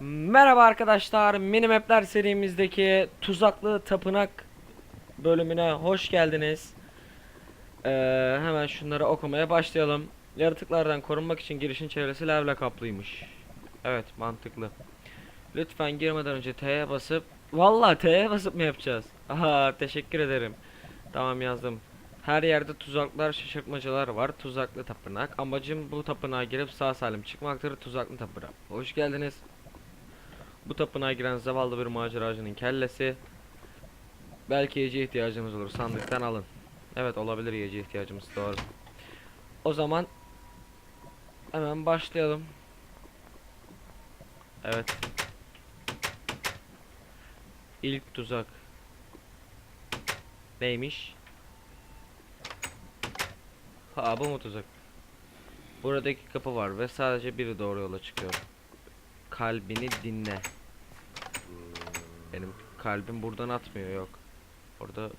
Merhaba arkadaşlar, Minimap'ler serimizdeki tuzaklı tapınak bölümüne hoş geldiniz. Ee, hemen şunları okumaya başlayalım. Yaratıklardan korunmak için girişin çevresi lavla kaplıymış. Evet, mantıklı. Lütfen girmeden önce T'ye basıp Vallahi T'ye basıp mı yapacağız? Aha, teşekkür ederim. Tamam yazdım. Her yerde tuzaklar, şaşırtmacalar var. Tuzaklı tapınak. Amacım bu tapınağa girip sağ salim çıkmaktır. Tuzaklı tapınak. Hoş geldiniz. Bu tapınağa giren zavallı bir maceracının kellesi. Belki yiyeceğe ihtiyacımız olur. Sandıktan alın. Evet olabilir yiyeceğe ihtiyacımız doğru. O zaman hemen başlayalım. Evet. İlk tuzak. Neymiş? Ha bu mu tuzak? Buradaki kapı var ve sadece biri doğru yola çıkıyor. Kalbini dinle. Benim kalbim buradan atmıyor yok. Orada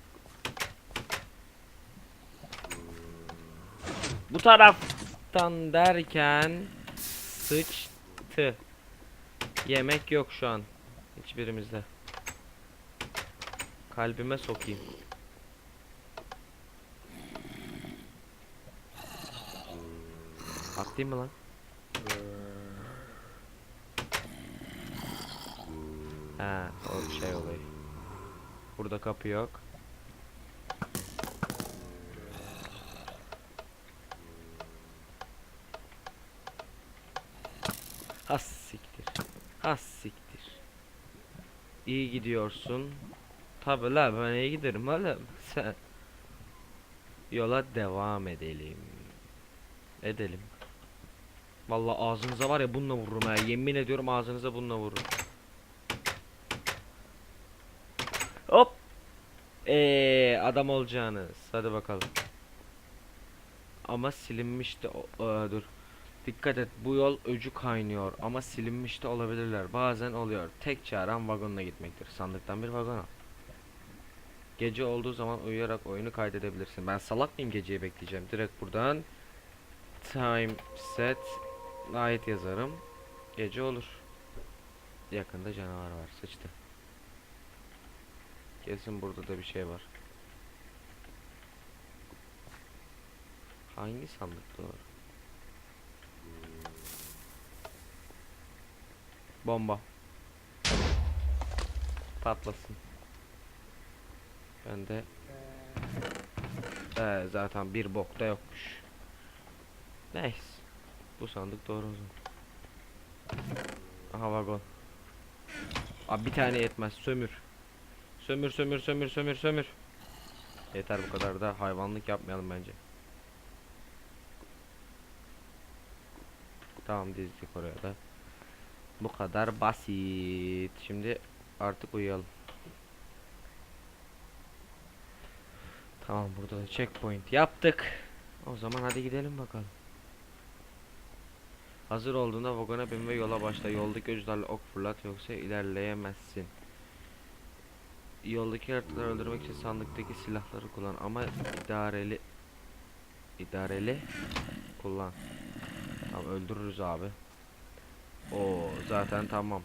Bu taraftan derken sıçtı. Yemek yok şu an hiçbirimizde. Kalbime sokayım. Atlayayım mı lan? Ha, o şey olayı. Burada kapı yok. Has siktir. Has siktir. İyi gidiyorsun. Tabi la ben iyi giderim oğlum. Sen yola devam edelim. Edelim. Vallahi ağzınıza var ya bununla vururum ha. Yemin ediyorum ağzınıza bununla vururum. Hop. Eee adam olacağınız. Hadi bakalım. Ama silinmiş de o- dur. Dikkat et bu yol öcü kaynıyor ama silinmiş de olabilirler. Bazen oluyor. Tek çaren vagonla gitmektir. Sandıktan bir vagon al. Gece olduğu zaman uyuyarak oyunu kaydedebilirsin. Ben salak mıyım geceyi bekleyeceğim. Direkt buradan time set night yazarım. Gece olur. Yakında canavar var. Sıçtı. Kesin burada da bir şey var. Hangi sandık doğru? Bomba. Patlasın. Ben de ee, zaten bir bok da yokmuş. Neyse. Bu sandık doğru o zaman. Aha vagon. Abi bir tane yetmez. Sömür. Sömür sömür sömür sömür sömür. Yeter bu kadar da hayvanlık yapmayalım bence. Tamam dizdik oraya da. Bu kadar basit. Şimdi artık uyuyalım. Tamam burada da checkpoint yaptık. O zaman hadi gidelim bakalım. Hazır olduğunda vagona bin ve yola başla. Yoldaki gözlerle ok fırlat yoksa ilerleyemezsin. Yoldaki yaratıkları öldürmek için sandıktaki silahları kullan ama idareli idareli kullan. Tamam öldürürüz abi. O zaten tamam.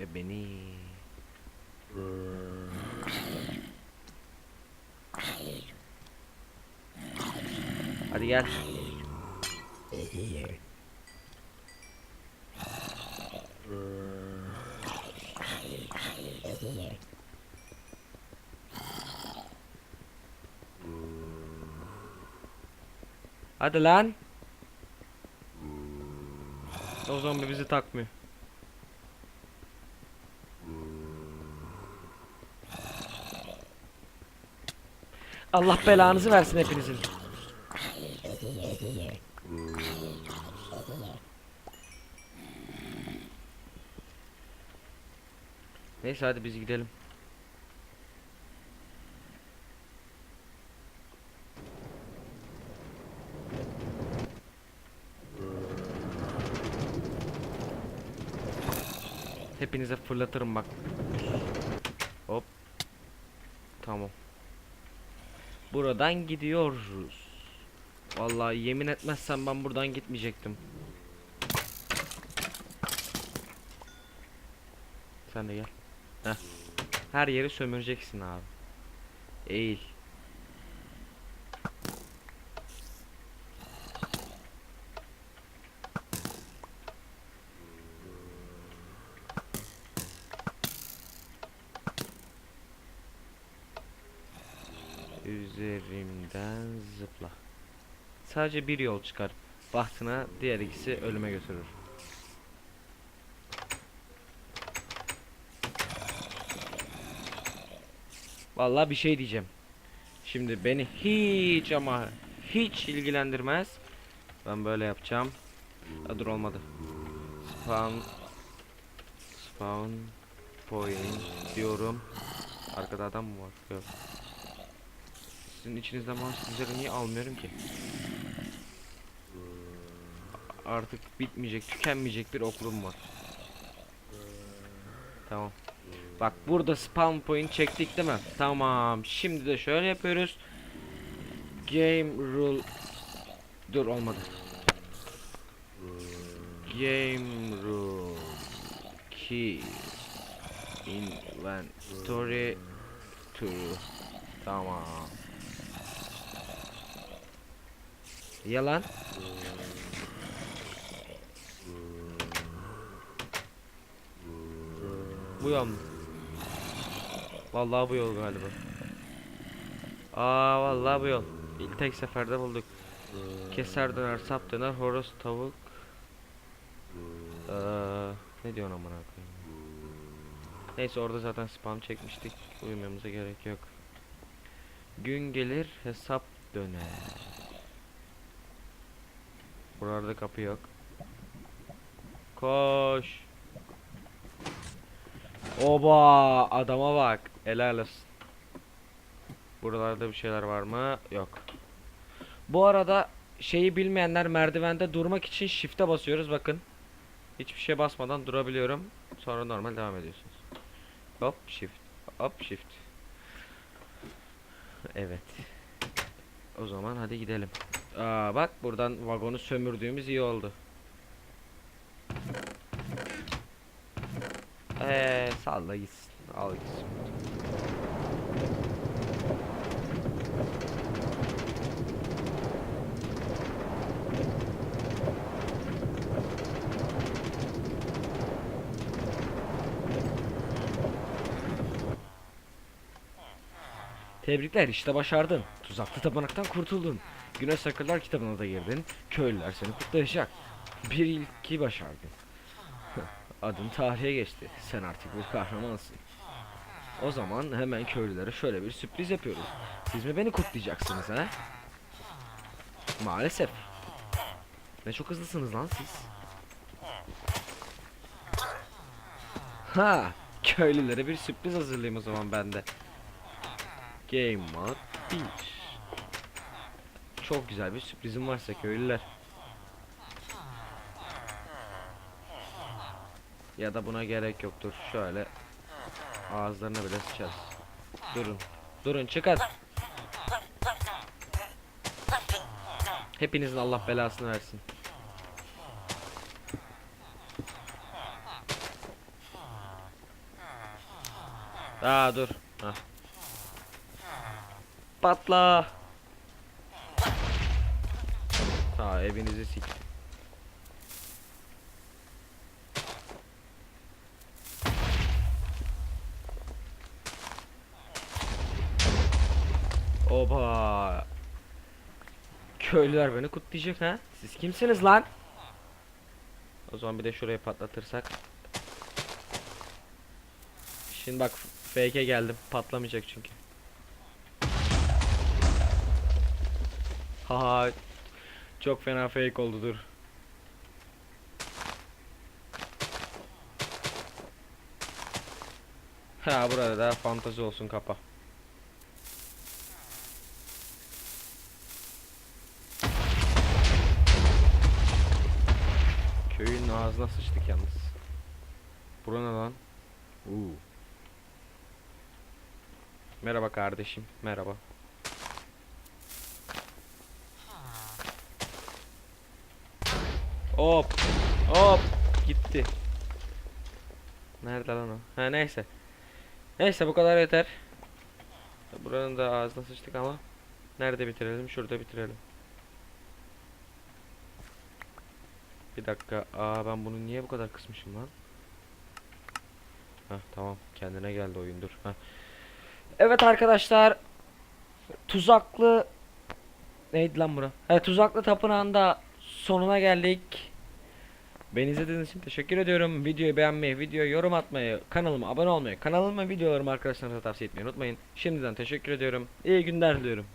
E beni. Hadi gel. Hadi lan. O zombi bizi takmıyor. Allah belanızı versin hepinizin. Neyse hadi biz gidelim. Hepinize fırlatırım bak. Hop. Tamam. Buradan gidiyoruz. Vallahi yemin etmezsem ben buradan gitmeyecektim. Sen de gel. Heh. Her yeri sömüreceksin abi. Eğil. Üzerimden zıpla. Sadece bir yol çıkar. Bahtına diğer ikisi ölüme götürür. Vallahi bir şey diyeceğim. Şimdi beni hiç ama hiç ilgilendirmez. Ben böyle yapacağım. Ha, dur olmadı. Spawn Spawn point diyorum. Arkada adam mı var? Yok. Sizin içinizden monsterları niye almıyorum ki? Artık bitmeyecek, tükenmeyecek bir okulum var. Tamam. Bak burada spawn point çektik değil mi? Tamam. Şimdi de şöyle yapıyoruz. Game rule Dur olmadı. Game rule key inventory to Tamam. Yalan. Bu mu? Vallahi bu yol galiba. Aa vallahi bu yol. İlk tek seferde bulduk. Keser döner, sap döner, horoz tavuk. Ee, ne diyorsun amına koyayım? Neyse orada zaten spam çekmiştik. Uyumamıza gerek yok. Gün gelir hesap döner. Buralarda kapı yok. Koş. Oba adama bak. Helal. Buralarda bir şeyler var mı? Yok. Bu arada şeyi bilmeyenler merdivende durmak için shift'e basıyoruz bakın. Hiçbir şey basmadan durabiliyorum. Sonra normal devam ediyorsunuz. Hop shift. Hop shift. Evet. O zaman hadi gidelim. Aa bak buradan vagonu sömürdüğümüz iyi oldu. Eee salla gitsin. Al gitsin. Tebrikler işte başardın. Tuzaklı tapınaktan kurtuldun. Güneş Sakırlar kitabına da girdin. Köylüler seni kutlayacak. Bir ilki başardın. Adın tarihe geçti. Sen artık bir kahramansın. O zaman hemen köylülere şöyle bir sürpriz yapıyoruz. Siz mi beni kutlayacaksınız ha? Maalesef. Ne çok hızlısınız lan siz. Ha, köylülere bir sürpriz hazırlayayım o zaman ben de. Game Mode 1 Çok güzel bir sürprizim varsa köylüler. Ya da buna gerek yoktur. Şöyle ağızlarına bile sıçarız. Durun. Durun çıkın. Hepinizin Allah belasını versin. Aa dur. Hah. Patla. Ha evinizi sik. Oba. Köylüler beni kutlayacak ha. Siz kimsiniz lan? O zaman bir de şurayı patlatırsak. Şimdi bak fake'e geldim. Patlamayacak çünkü. Haha. Çok fena fake oldu dur. Ha burada da fantazi olsun kapa. Köyün ağzına sıçtık yalnız. Bura lan? Uuu. Merhaba kardeşim. Merhaba. Hop. Hop. Gitti. Nerede lan o? Ha neyse. Neyse bu kadar yeter. Buranın da ağzına sıçtık ama. Nerede bitirelim? Şurada bitirelim. Bir dakika. Aa ben bunu niye bu kadar kısmışım lan? Hah tamam. Kendine geldi oyun dur. Hah. Evet arkadaşlar. Tuzaklı Neydi lan bura? Evet tuzaklı tapınağında sonuna geldik. Beni izlediğiniz için teşekkür ediyorum. Videoyu beğenmeyi, videoya yorum atmayı, kanalıma abone olmayı, kanalıma videolarımı arkadaşlarınıza tavsiye etmeyi unutmayın. Şimdiden teşekkür ediyorum. İyi günler diliyorum.